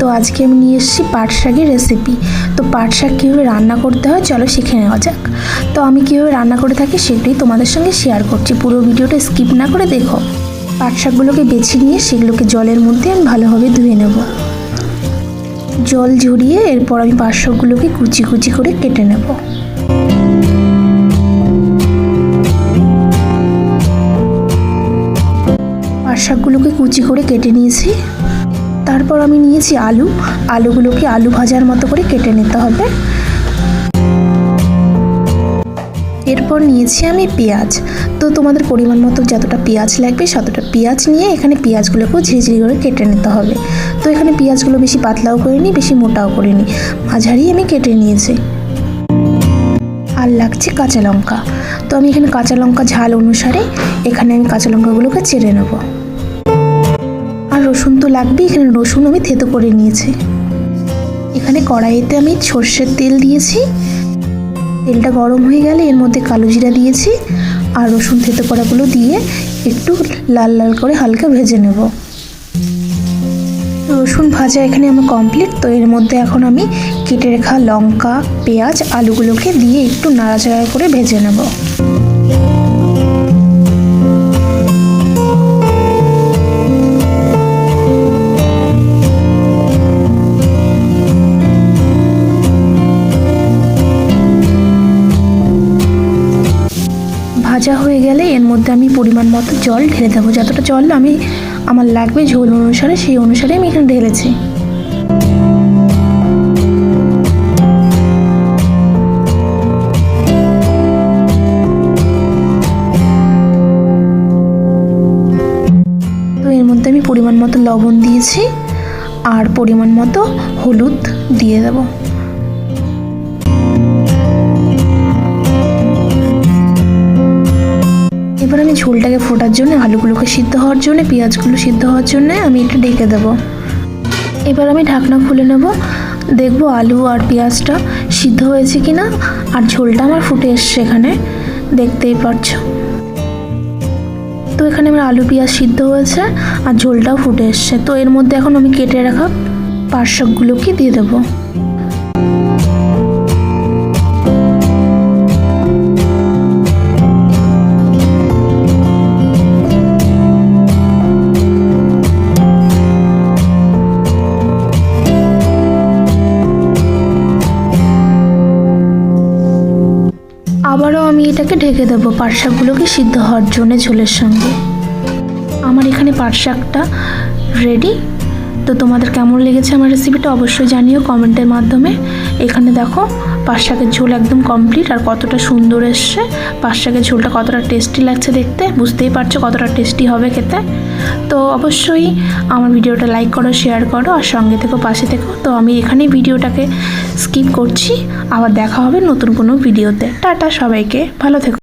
তো আজকে আমি নিয়ে এসেছি পাট শাকের রেসিপি তো পাট শাক কীভাবে রান্না করতে হয় চলো শিখে নেওয়া যাক। তো আমি কীভাবে রান্না করে থাকি সেটাই তোমাদের সঙ্গে শেয়ার করছি। পুরো ভিডিওটা স্কিপ না করে দেখো। পাট শাকগুলোকে বেছে নিয়ে সেগুলোকে জলের মধ্যে আমি ভালোভাবে ধুয়ে নেব। জল ঝরিয়ে এরপর আমি পাট শাকগুলোকে কুচি কুচি করে কেটে নেব। পাট শাকগুলোকে কুচি করে কেটে নিয়েছি। তারপর আমি নিয়েছি আলু। আলুগুলোকে আলু ভাজার মতো করে কেটে নিতে হবে। এরপর নিয়েছি আমি পেঁয়াজ। তো তোমাদের পরিমাণ মতো যতটা পেঁয়াজ লাগবে ততটা পেঁয়াজ নিয়ে এখানে পেঁয়াজগুলোকেও ঝিরিঝিরি করে কেটে নিতে হবে। তো এখানে পেঁয়াজগুলো বেশি পাতলাও করিনি, বেশি মোটাও করিনি। মাঝারি আমি কেটে নিয়েছি। আর লাগছে কাঁচা লঙ্কা। তো আমি এখানে কাঁচা লঙ্কা ঝাল অনুসারে এখানে আমি কাঁচা লঙ্কাগুলোকে চেড়ে নেব। রসুন তো লাগবেই এখানে রসুন আমি থেতো করে নিয়েছি। এখানে কড়াইতে আমি সর্ষের তেল দিয়েছি। তেলটা গরম হয়ে গেলে এর মধ্যে কালো জিরা দিয়েছি আর রসুন থেতো করাগুলো দিয়ে একটু লাল লাল করে হালকা ভেজে নেব। রসুন ভাজা এখানে আমার কমপ্লিট তো এর মধ্যে এখন আমি কেটে রাখা লঙ্কা, পেঁয়াজ, আলুগুলোকে দিয়ে একটু নাড়াচাড়া করে ভেজে নেব। ভাজা হয়ে গেলে এর মধ্যে আমি পরিমাণ মতো জল ঢেলে দেবো। যতটা জল আমি আমার লাগবে ঝোল অনুসারে, সেই অনুসারে আমি এখানে ঢেলেছি। তো এর মধ্যে আমি পরিমাণ মতো লবণ দিয়েছি আর পরিমাণ মতো হলুদ দিয়ে দেবো। আমি ঝোলটাকে ফোটার জন্য, আলুগুলোকে সিদ্ধ হওয়ার জন্য, পেঁয়াজগুলো সিদ্ধ হওয়ার জন্য আমি এটা ঢেকে দেব। এবার আমি ঢাকনা খুলে নেব। দেখব আলু আর পেঁয়াজটা সিদ্ধ হয়েছে কি না আর ঝোলটা আমার ফুটে এসছে এখানে। দেখতেই পাচ্ছ তো এখানে আমার আলু পেঁয়াজ সিদ্ধ হয়েছে, আর ঝোলটাও ফুটে এসছে। তো এর মধ্যে এখন আমি কেটে রাখা পাট শাকগুলোকে দিয়ে দেবো। আবারও আমি এটাকে ঢেকে দেবো পাট শাকগুলোকে সিদ্ধ হওয়ার জন্য ঝোলের সঙ্গে। আমার এখানে পাট শাকটা রেডি তো তোমাদের কেমন লেগেছে আমার রেসিপিটা অবশ্যই জানিও কমেন্টের মাধ্যমে। এখানে দেখো পাট শাকের ঝোল একদম কমপ্লিট আর কতটা সুন্দর এসছে। পাঁচশাকের শাকের ঝোলটা কতটা টেস্টি লাগছে দেখতে, বুঝতেই পারছ কতটা টেস্টি হবে খেতে। তো অবশ্যই আমার ভিডিওটা লাইক করো শেয়ার করো আর সঙ্গে থেকো, পাশে থেকো। তো আমি এখানেই ভিডিওটাকে স্কিপ করছি। আবার দেখা হবে নতুন কোনো ভিডিওতে টাটা সবাইকে, ভালো থেকো।